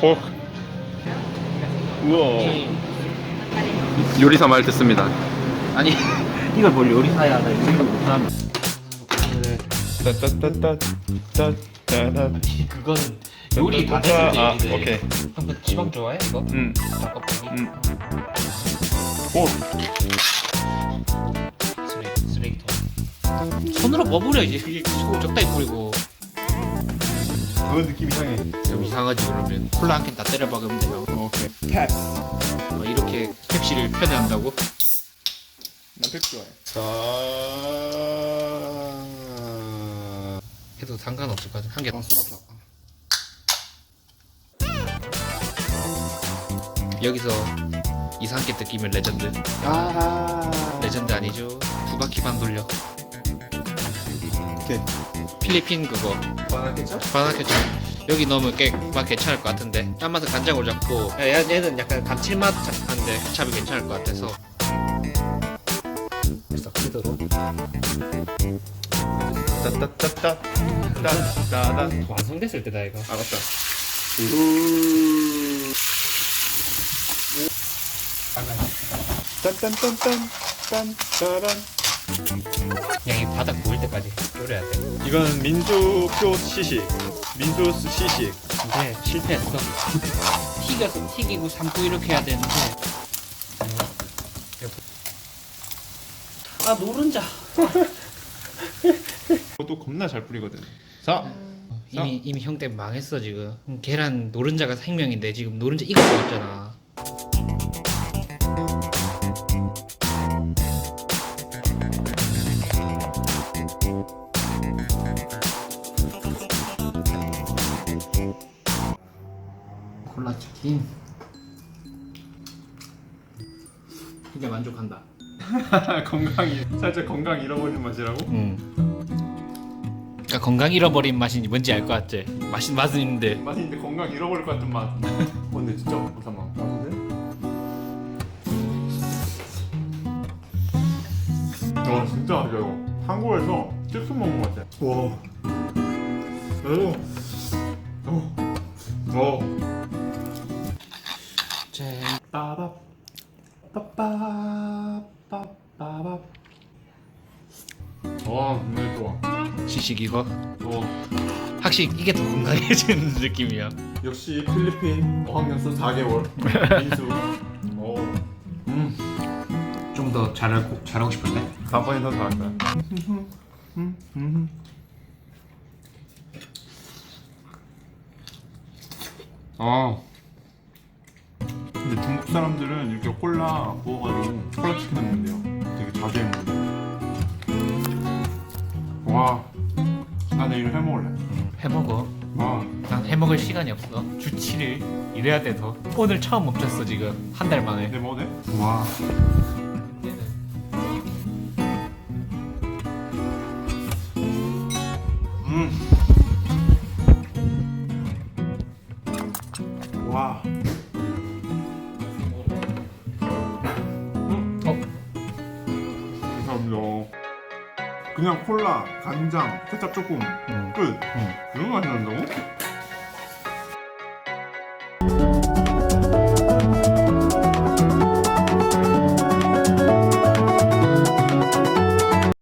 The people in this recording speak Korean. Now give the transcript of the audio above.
포크. 우와. 요리사 말 듣습니다. 아니 이걸 뭘 요리사야 나 이거 따따따따따따따. 그거는 요리 다 따따따. 됐을 아, 때 얘기돼 오케이. 한번 지방 좋아해 이거? 음. 닭껍데기 음. 오. 쓰레기, 쓰레기통 손으로 버무려야지 수고 적당히 뿌리고 그 느낌 이상해. 좀 이상하지 그러면 콜라 한 캔 다 때려 박으면 돼요 오케이. 캡. 어, 이렇게 캡시를 편애한다고? 나캡 좋아해. 자. 해도 상관없을 것 같아 한개 아. 여기서 이상하게 느끼면 레전드 아. 레전드 아니죠 두 바퀴만 돌려 오케이. 필리핀 그거 바나 케찹? 바나나 케찹 여기 넣으면 꽤맛 괜찮을 것 같은데 짠 맛은 간장으로 잡고 야, 얘- 얘는 약간 감칠맛 한데 케찹이 괜찮을 것 같아서 싹 그대로 따따따따. 따따따. 완성됐을 때다 이거 아 맞다. 딴딴딴딴 딴따란. 이 바닥 보일 때까지 끓여야 돼 이건 민수표 시식. 민수 시식. 근데 실패했어 튀겨서 튀기고 삶고 이렇게 해야 되는데 아 노른자 그것도 겁나 잘 뿌리거든. 자. 이미 이미 형 때문에 망했어 지금 음, 계란 노른자가 생명인데 지금 노른자 익어 버렸잖아 콜라 치킨 진짜 만족한다 건강이 살짝 건강 잃어버린 맛이라고? 응. 그러니까 건강 잃어버린 맛인지 뭔지 알 것 같지? 맛이 맛은 있는데 맛있는데 건강 잃어버릴 것 같은 맛. 어, 근데 진짜 잠깐만. 맛있는데? 와 진짜 맛있어 이거. 한국에서 칩스 먹는 것 같아. 와. 오. 오. 오. 제 빠밥. 빠빠. 빠빠밥. 와, 정말 좋아. 시식 이거 어. 확실히 이게 더 건강해지는 느낌이야. 역시 필리핀 어학연수 4개월 민수. 오. 음. 좀더 잘하고 잘하고 싶은데? 다음번에 더 잘할 거야. 아. 근데 중국 사람들은 이렇게 콜라 부어가지고 콜라 치킨 먹는데요. 되게 자주 해 먹는데. 와. 나 내일 해 먹을래. 해 먹어. 와. 난 해 먹을 시간이 없어. 주 7일 일해야 돼서. 오늘 처음 멈췄어 지금 한 달 만에. 내 돼? 와. 그냥 콜라, 간장, 케찹 조금 응. 끝. 응. 이런 맛이 난다고?